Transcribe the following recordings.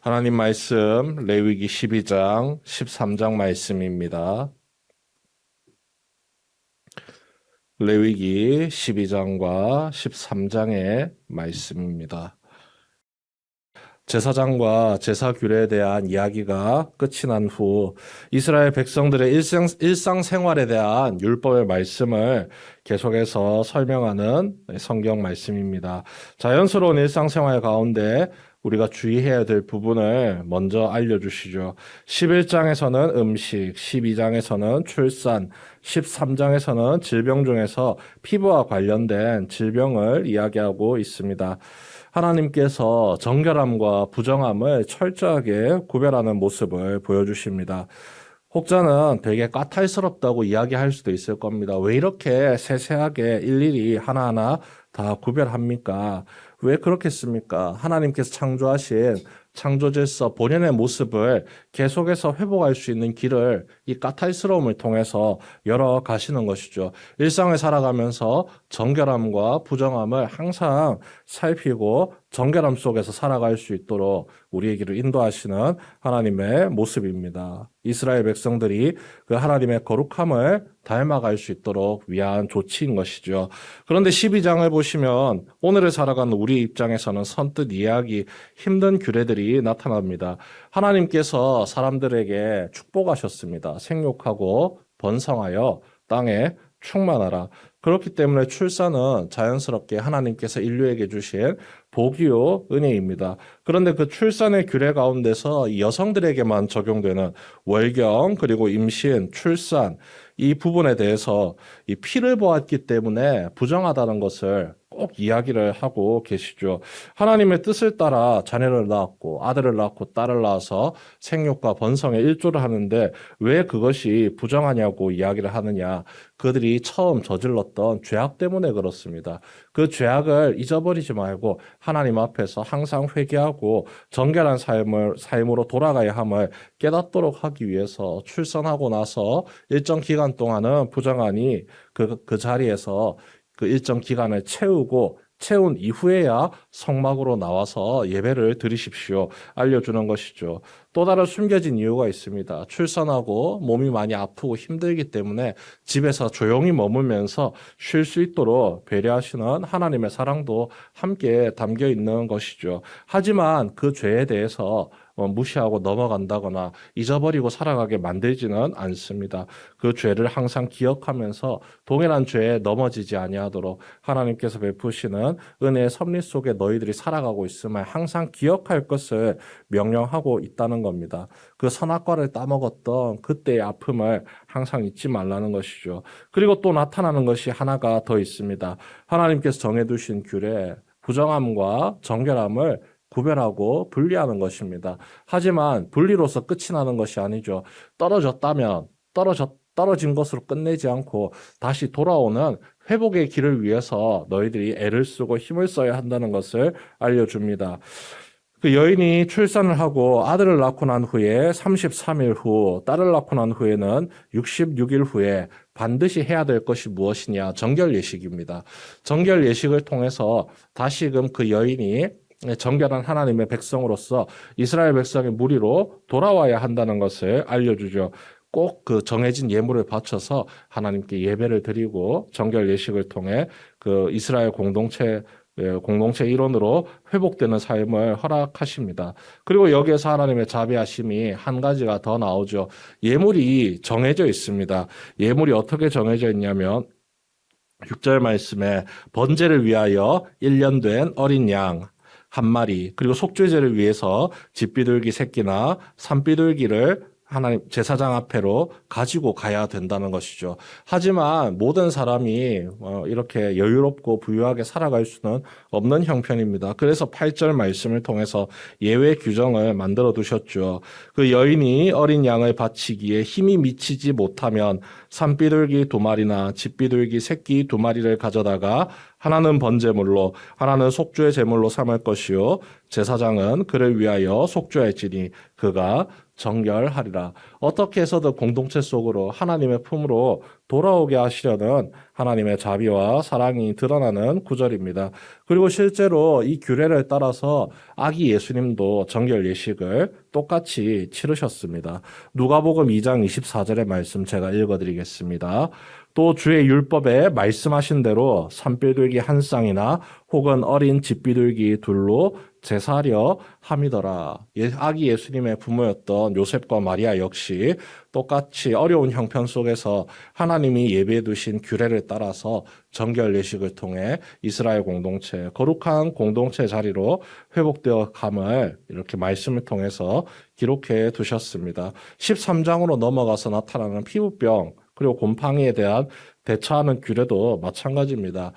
하나님 말씀 레위기 12장 13장 말씀입니다. 레위기 12장과 13장의 말씀입니다. 제사장과 제사 규례에 대한 이야기가 끝이 난 후 이스라엘 백성들의 일상, 일상생활에 대한 율법의 말씀을 계속해서 설명하는 성경 말씀입니다. 자연스러운 일상생활 가운데 우리가 주의해야 될 부분을 먼저 알려주시죠. 11장에서는 음식, 12장에서는 출산, 13장에서는 질병 중에서 피부와 관련된 질병을 이야기하고 있습니다. 하나님께서 정결함과 부정함을 철저하게 구별하는 모습을 보여주십니다. 혹자는 되게 까탈스럽다고 이야기할 수도 있을 겁니다. 왜 이렇게 세세하게 일일이 하나하나 다 구별합니까? 왜 그렇겠습니까? 하나님께서 창조하신 창조 질서 본연의 모습을 계속해서 회복할 수 있는 길을 이 까탈스러움을 통해서 열어 가시는 것이죠. 일상을 살아가면서 정결함과 부정함을 항상 살피고 정결함 속에서 살아갈 수 있도록 우리에게로 인도하시는 하나님의 모습입니다. 이스라엘 백성들이 그 하나님의 거룩함을 닮아갈 수 있도록 위한 조치인 것이죠. 그런데 12장을 보시면 오늘을 살아가는 우리 입장에서는 선뜻 이해하기 힘든 규례들이 나타납니다. 하나님께서 사람들에게 축복하셨습니다. 생육하고 번성하여 땅에 충만하라. 그렇기 때문에 출산은 자연스럽게 하나님께서 인류에게 주신 복이요 은혜입니다. 그런데 그 출산의 규례 가운데서 이 여성들에게만 적용되는 월경 그리고 임신, 출산 이 부분에 대해서 이 피를 보았기 때문에 부정하다는 것을 꼭 이야기를 하고 계시죠. 하나님의 뜻을 따라 자녀를 낳았고 아들을 낳고 딸을 낳아서 생육과 번성에 일조를 하는데 왜 그것이 부정하냐고 이야기를 하느냐. 그들이 처음 저질렀던 죄악 때문에 그렇습니다. 그 죄악을 잊어버리지 말고 하나님 앞에서 항상 회개하고 정결한 삶을 삶으로 돌아가야 함을 깨닫도록 하기 위해서 출산하고 나서 일정 기간 동안은 부정하니 그, 그 자리에서 그 일정 기간을 채우고 채운 이후에야 성막으로 나와서 예배를 드리십시오. 알려주는 것이죠. 또 다른 숨겨진 이유가 있습니다. 출산하고 몸이 많이 아프고 힘들기 때문에 집에서 조용히 머물면서 쉴 수 있도록 배려하시는 하나님의 사랑도 함께 담겨 있는 것이죠. 하지만 그 죄에 대해서 어, 무시하고 넘어간다거나 잊어버리고 살아가게 만들지는 않습니다. 그 죄를 항상 기억하면서 동일한 죄에 넘어지지 아니하도록 하나님께서 베푸시는 은혜의 섭리 속에 너희들이 살아가고 있음을 항상 기억할 것을 명령하고 있다는 겁니다. 그 선악과를 따먹었던 그때의 아픔을 항상 잊지 말라는 것이죠. 그리고 또 나타나는 것이 하나가 더 있습니다. 하나님께서 정해두신 규례, 부정함과 정결함을 구별하고 분리하는 것입니다. 하지만 분리로서 끝이 나는 것이 아니죠. 떨어졌다면 떨어졌 떨어진 것으로 끝내지 않고 다시 돌아오는 회복의 길을 위해서 너희들이 애를 쓰고 힘을 써야 한다는 것을 알려줍니다. 그 여인이 출산을 하고 아들을 낳고 난 후에 33일 후, 딸을 낳고 난 후에는 66일 후에 반드시 해야 될 것이 무엇이냐? 정결 예식입니다. 정결 예식을 통해서 다시금 그 여인이 정결한 하나님의 백성으로서 이스라엘 백성의 무리로 돌아와야 한다는 것을 알려주죠. 꼭 그 정해진 예물을 바쳐서 하나님께 예배를 드리고 정결 예식을 통해 그 이스라엘 공동체 예, 공동체 일원으로 회복되는 삶을 허락하십니다. 그리고 여기에서 하나님의 자비하심이 한 가지가 더 나오죠. 예물이 정해져 있습니다. 예물이 어떻게 정해져 있냐면 6절 말씀에 번제를 위하여 1년 된 어린 양 한 마리 그리고 속죄제를 위해서 집비둘기 새끼나 산비둘기를 하나님 제사장 앞에로 가지고 가야 된다는 것이죠. 하지만 모든 사람이 어, 이렇게 여유롭고 부유하게 살아갈 수는 없는 형편입니다. 그래서 8절 말씀을 통해서 예외 규정을 만들어 두셨죠. 그 여인이 어린 양을 바치기에 힘이 미치지 못하면 산비둘기 두 마리나 집비둘기 새끼 두 마리를 가져다가 하나는 번제물로 하나는 속주의 제물로 삼을 것이요 제사장은 그를 위하여 속주할지니 그가 정결하리라. 어떻게 해서든 공동체 속으로 하나님의 품으로 돌아오게 하시려는 하나님의 자비와 사랑이 드러나는 구절입니다. 그리고 실제로 이 규례를 따라서 아기 예수님도 정결 예식을 똑같이 치르셨습니다. 누가복음 2장 24절의 말씀 제가 읽어드리겠습니다. 또 주의 율법에 말씀하신 대로 산비둘기 한 쌍이나 혹은 어린 집비둘기 둘로 제사하려 함이더라. 예- 아기 예수님의 부모였던 요셉과 마리아 역시 똑같이 어려운 형편 속에서 하나님이 예배해 두신 규례를 따라서 정결 예식을 통해 이스라엘 공동체, 거룩한 공동체 자리로 회복되어 감을 이렇게 말씀을 통해서 기록해 두셨습니다. 13장으로 넘어가서 나타나는 피부병, 그리고 곰팡이에 대한 대처하는 규례도 마찬가지입니다.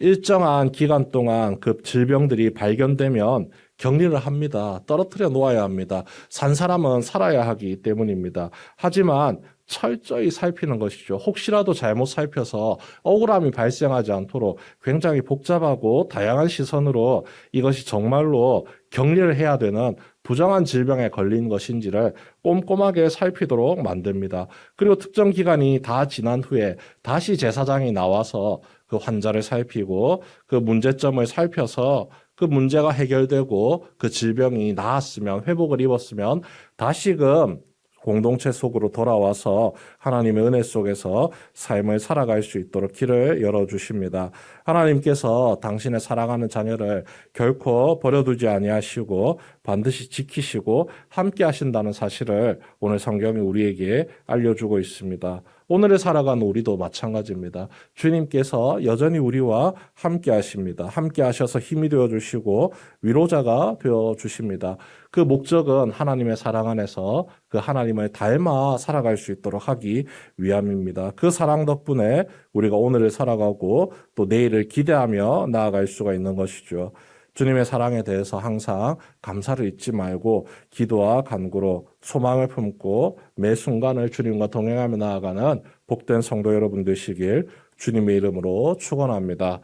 일정한 기간 동안 그 질병들이 발견되면 격리를 합니다. 떨어뜨려 놓아야 합니다. 산 사람은 살아야 하기 때문입니다. 하지만 철저히 살피는 것이죠. 혹시라도 잘못 살펴서 억울함이 발생하지 않도록 굉장히 복잡하고 다양한 시선으로 이것이 정말로 격리를 해야 되는 부정한 질병에 걸린 것인지를 꼼꼼하게 살피도록 만듭니다. 그리고 특정 기간이 다 지난 후에 다시 제사장이 나와서 그 환자를 살피고 그 문제점을 살펴서 그 문제가 해결되고 그 질병이 나았으면 회복을 입었으면 다시금 공동체 속으로 돌아와서 하나님의 은혜 속에서 삶을 살아갈 수 있도록 길을 열어주십니다. 하나님께서 당신의 사랑하는 자녀를 결코 버려두지 아니하시고 반드시 지키시고 함께 하신다는 사실을 오늘 성경이 우리에게 알려주고 있습니다. 오늘을 살아가는 우리도 마찬가지입니다. 주님께서 여전히 우리와 함께 하십니다. 함께 하셔서 힘이 되어 주시고 위로자가 되어 주십니다. 그 목적은 하나님의 사랑 안에서 그 하나님을 닮아 살아갈 수 있도록 하기 위함입니다. 그 사랑 덕분에 우리가 오늘을 살아가고 또 내일을 기대하며 나아갈 수가 있는 것이죠. 주님의 사랑에 대해서 항상 감사를 잊지 말고 기도와 간구로 소망을 품고 매 순간을 주님과 동행하며 나아가는 복된 성도 여러분 되시길 주님의 이름으로 축원합니다.